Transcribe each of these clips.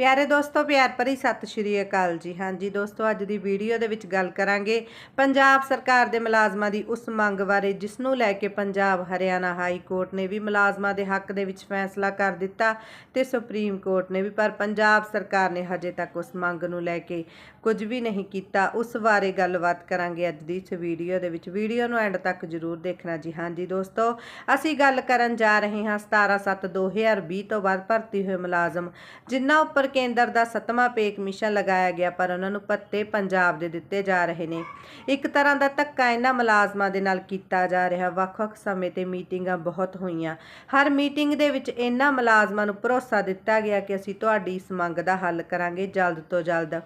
ਪਿਆਰੇ ਦੋਸਤੋ, ਪਿਆਰ ਭਰੀ ਸਤਿ ਸ਼੍ਰੀ ਅਕਾਲ ਜੀ। ਹਾਂਜੀ ਦੋਸਤੋ, ਅੱਜ ਦੀ ਵੀਡੀਓ ਦੇ ਵਿੱਚ ਗੱਲ ਕਰਾਂਗੇ ਪੰਜਾਬ ਸਰਕਾਰ ਦੇ ਮੁਲਾਜ਼ਮਾਂ ਦੀ ਉਸ ਮੰਗ ਬਾਰੇ, ਜਿਸ ਨੂੰ ਲੈ ਕੇ ਪੰਜਾਬ ਹਰਿਆਣਾ ਹਾਈ ਕੋਰਟ ਨੇ ਵੀ ਮੁਲਾਜ਼ਮਾਂ ਦੇ ਹੱਕ ਦੇ ਵਿੱਚ ਫੈਸਲਾ ਕਰ ਦਿੱਤਾ ਤੇ ਸੁਪਰੀਮ ਕੋਰਟ ਨੇ ਵੀ, ਪਰ ਪੰਜਾਬ ਸਰਕਾਰ ਨੇ ਹਜੇ ਤੱਕ ਉਸ ਮੰਗ ਨੂੰ ਲੈ ਕੇ ਕੁਝ ਵੀ ਨਹੀਂ ਕੀਤਾ। ਉਸ ਬਾਰੇ ਗੱਲਬਾਤ ਕਰਾਂਗੇ ਅੱਜ ਦੀ ਇਸ ਵੀਡੀਓ ਦੇ ਵਿੱਚ। ਵੀਡੀਓ ਨੂੰ ਐਂਡ ਤੱਕ ਜ਼ਰੂਰ ਦੇਖਣਾ ਜੀ। ਹਾਂਜੀ ਦੋਸਤੋ, ਅਸੀਂ ਗੱਲ ਕਰਨ ਜਾ ਰਹੇ ਹਾਂ 17/7/2020 ਤੋਂ ਬਾਅਦ ਭਰਤੀ ਹੋਏ ਮੁਲਾਜ਼ਮ, ਜਿਨ੍ਹਾਂ ਉੱਪਰ ਕੇਂਦਰ ਦਾ ਸੱਤਵਾਂ ਪੇ ਕਮਿਸ਼ਨ ਲਗਾਇਆ ਗਿਆ, ਪਰ ਉਹਨਾਂ ਨੂੰ ਪੱਤੇ ਪੰਜਾਬ ਦੇ ਦਿੱਤੇ ਜਾ ਰਹੇ ਨੇ। ਇੱਕ ਤਰ੍ਹਾਂ ਦਾ ਧੱਕਾ ਇਹਨਾਂ ਮੁਲਾਜ਼ਮਾਂ ਦੇ ਨਾਲ ਕੀਤਾ ਜਾ ਰਿਹਾ। ਵੱਖ-ਵੱਖ ਸਮੇਂ ਤੇ ਮੀਟਿੰਗਾਂ ਬਹੁਤ ਹੋਈਆਂ। ਹਰ ਮੀਟਿੰਗ ਦੇ ਵਿੱਚ ਇਹਨਾਂ ਮੁਲਾਜ਼ਮਾਂ ਨੂੰ ਭਰੋਸਾ ਦਿੱਤਾ ਗਿਆ ਕਿ ਅਸੀਂ ਤੁਹਾਡੀ ਇਸ ਮੰਗ ਦਾ ਹੱਲ ਕਰਾਂਗੇ ਜਲਦ ਤੋਂ ਜਲਦ।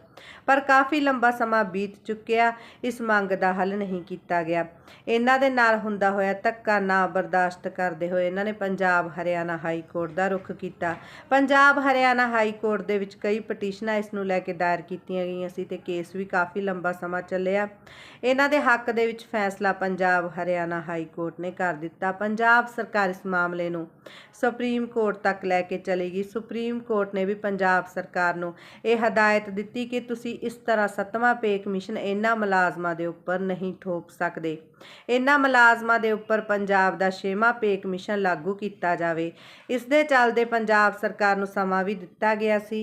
ਪਰ ਕਾਫੀ ਲੰਬਾ ਸਮਾਂ ਬੀਤ ਚੁੱਕਿਆ, ਇਸ ਮੰਗ ਦਾ ਹੱਲ ਨਹੀਂ ਕੀਤਾ ਗਿਆ। ਇਹਨਾਂ ਦੇ ਨਾਲ ਹੁੰਦਾ ਹੋਇਆ ਧੱਕਾ ਨਾ ਬਰਦਾਸ਼ਤ ਕਰਦੇ ਹੋਏ ਇਹਨਾਂ ਨੇ ਪੰਜਾਬ ਹਰਿਆਣਾ ਹਾਈ ਕੋਰਟ ਦਾ ਰੁਖ ਕੀਤਾ। ਪੰਜਾਬ ਹਰਿਆਣਾ ਹਾਈ ਕੋਰਟ ਦੇ ਵਿੱਚ ਕਈ ਪਟੀਸ਼ਨਾਂ ਇਸ ਨੂੰ ਲੈ ਕੇ ਦਾਇਰ ਕੀਤੀਆਂ ਗਈਆਂ ਸੀ ਤੇ ਕੇਸ ਵੀ ਕਾਫੀ ਲੰਬਾ ਸਮਾਂ ਚੱਲਿਆ। ਇਹਨਾਂ ਦੇ ਹੱਕ ਦੇ ਵਿੱਚ ਫੈਸਲਾ ਪੰਜਾਬ, ਹਰਿਆਣਾ ਹਾਈ ਕੋਰਟ ਨੇ ਕਰ ਦਿੱਤਾ। ਪੰਜਾਬ ਸਰਕਾਰ ਇਸ ਮਾਮਲੇ ਨੂੰ ਸੁਪਰੀਮ ਕੋਰਟ ਤੱਕ ਲੈ ਕੇ ਚਲੇਗੀ ਸੁਪਰੀਮ ਕੋਰਟ ਨੇ ਵੀ ਪੰਜਾਬ ਸਰਕਾਰ ਨੂੰ ਇਹ ਹਦਾਇਤ ਦਿੱਤੀ ਕਿ ਤੁਸੀਂ ਇਸ ਤਰ੍ਹਾਂ ਸੱਤਵਾਂ ਪੇ ਕਮਿਸ਼ਨ ਇਹਨਾਂ ਮੁਲਾਜ਼ਮਾਂ ਦੇ ਉੱਪਰ ਨਹੀਂ ਠੋਕ ਸਕਦੇ। ਇਹਨਾਂ ਮੁਲਾਜ਼ਮਾਂ ਦੇ ਉੱਪਰ ਪੰਜਾਬ ਦਾ ਛੇਵਾਂ ਪੇ ਕਮਿਸ਼ਨ ਲਾਗੂ ਕੀਤਾ ਜਾਵੇ। ਇਸ ਦੇ ਚੱਲਦੇ ਪੰਜਾਬ ਸਰਕਾਰ ਨੂੰ ਸਮਾਂ ਵੀ ਦਿੱਤਾ ਗਿਆ ਸੀ।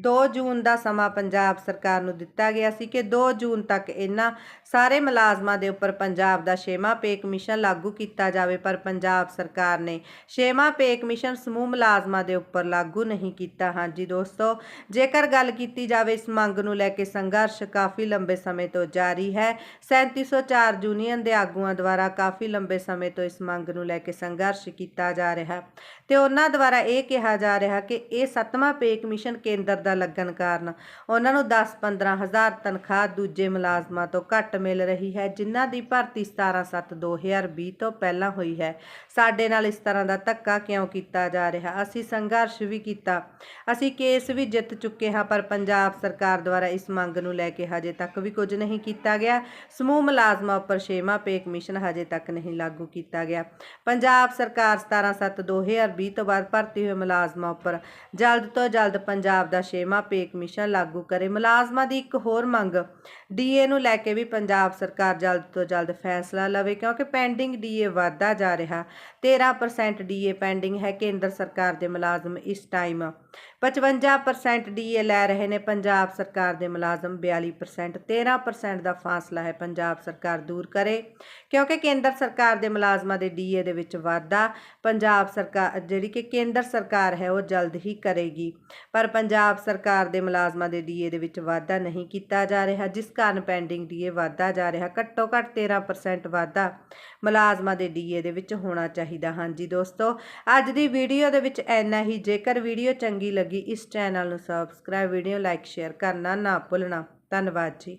2 ਜੂਨ ਦਾ ਸਮਾਂ ਪੰਜਾਬ ਸਰਕਾਰ ਨੂੰ ਦਿੱਤਾ ਗਿਆ ਸੀ ਕਿ 2 ਜੂਨ ਤੱਕ ਇਹਨਾਂ ਸਾਰੇ ਮੁਲਾਜ਼ਮਾਂ ਦੇ ਉੱਪਰ ਪੰਜਾਬ ਦਾ ਛੇਵਾਂ ਪੇ ਕਮਿਸ਼ਨ ਲਾਗੂ ਕੀਤਾ ਜਾਵੇ, ਪਰ ਪੰਜਾਬ ਸਰਕਾਰ ਨੇ ਛੇਵਾਂ ਪੇ ਕਮਿਸ਼ਨ ਸਮੂਹ ਮੁਲਾਜ਼ਮਾਂ ਦੇ ਉੱਪਰ ਲਾਗੂ ਨਹੀਂ ਕੀਤਾ। ਹਾਂਜੀ ਦੋਸਤੋ, ਜੇਕਰ ਗੱਲ ਕੀਤੀ ਜਾਵੇ ਇਸ ਮੰਗ ਨੂੰ ਲੈ ਕੇ ਸੰਘਰਸ਼ ਕਾਫੀ ਲੰਬੇ ਸਮੇਂ ਤੋਂ ਜਾਰੀ ਹੈ। 3704 ਯੂਨੀਅਨ ਦੇ ਆਗੂਆਂ ਦੁਆਰਾ ਕਾਫੀ ਲੰਬੇ ਸਮੇਂ ਤੋਂ ਇਸ ਮੰਗ ਨੂੰ ਲੈ ਕੇ ਸੰਘਰਸ਼ ਕੀਤਾ ਜਾ ਰਿਹਾ ਤੇ ਉਹਨਾਂ ਦੁਆਰਾ ਇਹ ਕਿਹਾ ਜਾ ਰਿਹਾ ਕਿ ਇਹ ਸੱਤਵਾਂ ਪੇ ਕਮਿਸ਼ਨ ਕੇਂਦਰ ਦਾ ਲੱਗਣ ਕਾਰਨ। ਉਹਨਾਂ ਨੂੰ 10-15 ਹਜ਼ਾਰ ਤਨਖਾਹ ਦੂਜੇ ਮੁਲਾਜ਼ਮਾਂ ਤੋਂ ਘੱਟ ਮਿਲ ਰਹੀ ਹੈ, ਜਿਨ੍ਹਾਂ ਦੀ ਭਰਤੀ 17/7/2020 ਤੋਂ ਪਹਿਲਾਂ ਹੋਈ ਹੈ। ਸਾਡੇ ਨਾਲ ਇਸ ਤਰ੍ਹਾਂ ਦਾ ਧੱਕਾ ਕਿਉਂ ਕੀਤਾ ਜਾ ਰਿਹਾ? ਅਸੀਂ ਸੰਘਰਸ਼ ਵੀ ਕੀਤਾ। ਅਸੀਂ ਕੇਸ ਵੀ ਜਿੱਤ ਚੁੱਕੇ ਹਾਂ, ਪਰ ਪੰਜਾਬ ਸਰਕਾਰ ਦੁਆਰਾ ਇਸ ਮੰਗ ਨੂੰ ਲੈ ਕੇ ਹਜੇ ਤੱਕ ਵੀ ਕੁਝ ਨਹੀਂ ਕੀਤਾ ਗਿਆ। ਸਮੂਹ ਮੁਲਾਜ਼ਮਾਂ ਉੱਪਰ ਛੇਵਾਂ ਪੇ ਕਮਿਸ਼ਨ ਹਜੇ ਤੱਕ ਨਹੀਂ ਲਾਗੂ ਕੀਤਾ ਗਿਆ। ਪੰਜਾਬ ਸਰਕਾਰ 17/7/2020 ਤੋਂ ਬਾਅਦ ਭਰਤੀ ਹੋਏ ਮੁਲਾਜ਼ਮਾਂ ਉੱਪਰ ਜਲਦ ਤੋਂ ਜਲਦ ਪੰਜਾਬ ਦਾ ਛੇਵਾਂ ਪੇ ਕਮਿਸ਼ਨ ਲਾਗੂ ਕਰੇ। ਮੁਲਾਜ਼ਮਾਂ ਦੀ ਇੱਕ ਹੋਰ ਮੰਗ ਡੀਏ ਨੂੰ ਲੈ ਕੇ ਵੀ ਪੰਜਾਬ ਸਰਕਾਰ ਜਲਦ ਤੋਂ ਜਲਦ ਫੈਸਲਾ ਲਵੇ ਕਿਉਂਕਿ ਪੈਂਡਿੰਗ ਡੀਏ ਵਧਦਾ ਜਾ ਰਿਹਾ। 13% ਡੀਏ ਪੈਂਡਿੰਗ ਹੈ ਕੇਂਦਰ ਸਰਕਾਰ ਦੇ ਮੁਲਾਜ਼ਮ ਇਸ ਟਾਈਮ 55% ਡੀਏ ਲੈ ਰਹੇ ਨੇ ਪੰਜਾਬ ਸਰਕਾਰ ਦੇ ਮੁਲਾਜ਼ਮ 42% 13% ਦਾ ਫਾਸਲਾ ਹੈ ਪੰਜਾਬ ਸਰਕਾਰ ਦੂਰ ਕਰੇ ਕਿਉਂਕਿ ਕੇਂਦਰ ਸਰਕਾਰ ਦੇ ਮੁਲਾਜ਼ਮਾਂ ਦੇ ਡੀਏ ਦੇ ਵਿੱਚ ਵਾਧਾ ਪੰਜਾਬ ਸਰਕਾਰ, ਜਿਹੜੀ ਕਿ ਕੇਂਦਰ ਸਰਕਾਰ ਹੈ ਉਹ ਜਲਦ ਹੀ ਕਰੇਗੀ। ਪਰ ਪੰਜਾਬ ਸਰਕਾਰ ਦੇ ਮੁਲਾਜ਼ਮਾਂ ਦੇ ਡੀਏ ਦੇ ਵਿੱਚ ਵਾਧਾ ਨਹੀਂ ਕੀਤਾ ਜਾ ਰਿਹਾ, ਜਿਸ ਕਾਰਨ ਪੈਂਡਿੰਗ ਡੀਏ ਵਾਧਾ ਜਾ ਰਿਹਾ। ਘੱਟੋ ਘੱਟ 13% ਵਾਧਾ ਮੁਲਾਜ਼ਮਾਂ ਦੇ ਡੀਏ ਦੇ ਵਿੱਚ ਹੋਣਾ ਚਾਹੀਦਾ ਹਾਂਜੀ ਦੋਸਤੋ, ਅੱਜ ਦੀ ਵੀਡੀਓ ਦੇ ਵਿੱਚ ਇੰਨਾ ਹੀ। ਜੇਕਰ ਵੀਡੀਓ ਚੰਗੀ ਲੱਗੀ, ਇਸ ਚੈਨਲ ਨੂੰ ਸਬਸਕ੍ਰਾਈਬ ਵੀਡੀਓ ਲਾਈਕ ਸ਼ੇਅਰ ਕਰਨਾ ਨਾ ਭੁੱਲਣਾ। ਧੰਨਵਾਦ ਜੀ।